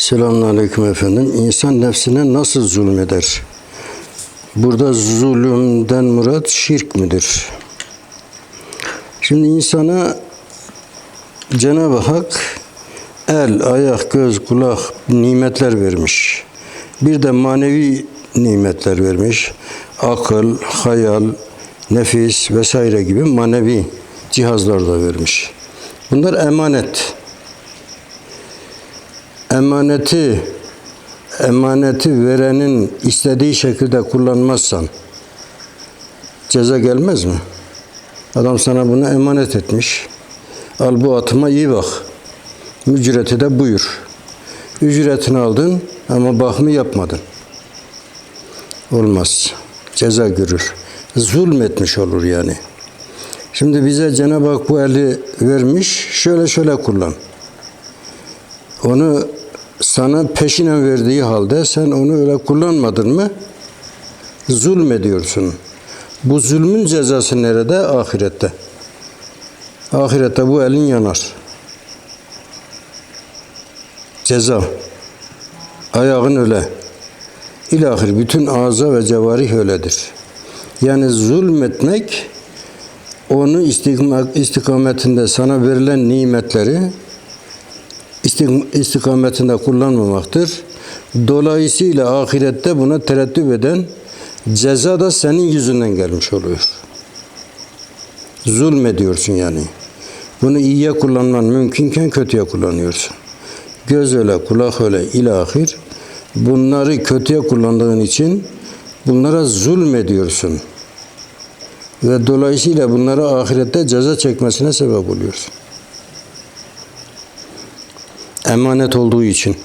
Selamünaleyküm efendim. İnsan nefsine nasıl zulmeder? Burada zulümden murat şirk midir? Şimdi insana Cenab-ı Hak el, ayak, göz, kulak nimetler vermiş. Bir de manevi nimetler vermiş. Akıl, hayal, nefis vesaire gibi manevi cihazlar da vermiş. Bunlar emanet emaneti emaneti verenin istediği şekilde kullanmazsan ceza gelmez mi? Adam sana bunu emanet etmiş. Al bu atıma iyi bak. Ücreti de buyur. Ücretini aldın ama bakımı yapmadın. Olmaz. Ceza görür. Zulmetmiş olur yani. Şimdi bize Cenab-ı Hak bu eli vermiş. Şöyle şöyle kullan. Onu sana peşinen verdiği halde sen onu öyle kullanmadın mı zulmediyorsun. Bu zulmün cezası nerede? Ahirette. Ahirette bu elin yanar. Ceza. Ayağın öyle. İlahir bütün ağza ve cevarih öyledir. Yani zulmetmek onu istikam- istikametinde sana verilen nimetleri istikametinde kullanmamaktır. Dolayısıyla ahirette buna tereddüt eden ceza da senin yüzünden gelmiş oluyor. Zulmediyorsun yani. Bunu iyiye kullanman mümkünken kötüye kullanıyorsun. Göz öyle, kulak öyle, ilahir. Bunları kötüye kullandığın için bunlara zulmediyorsun. Ve dolayısıyla bunlara ahirette ceza çekmesine sebep oluyorsun emanet olduğu için.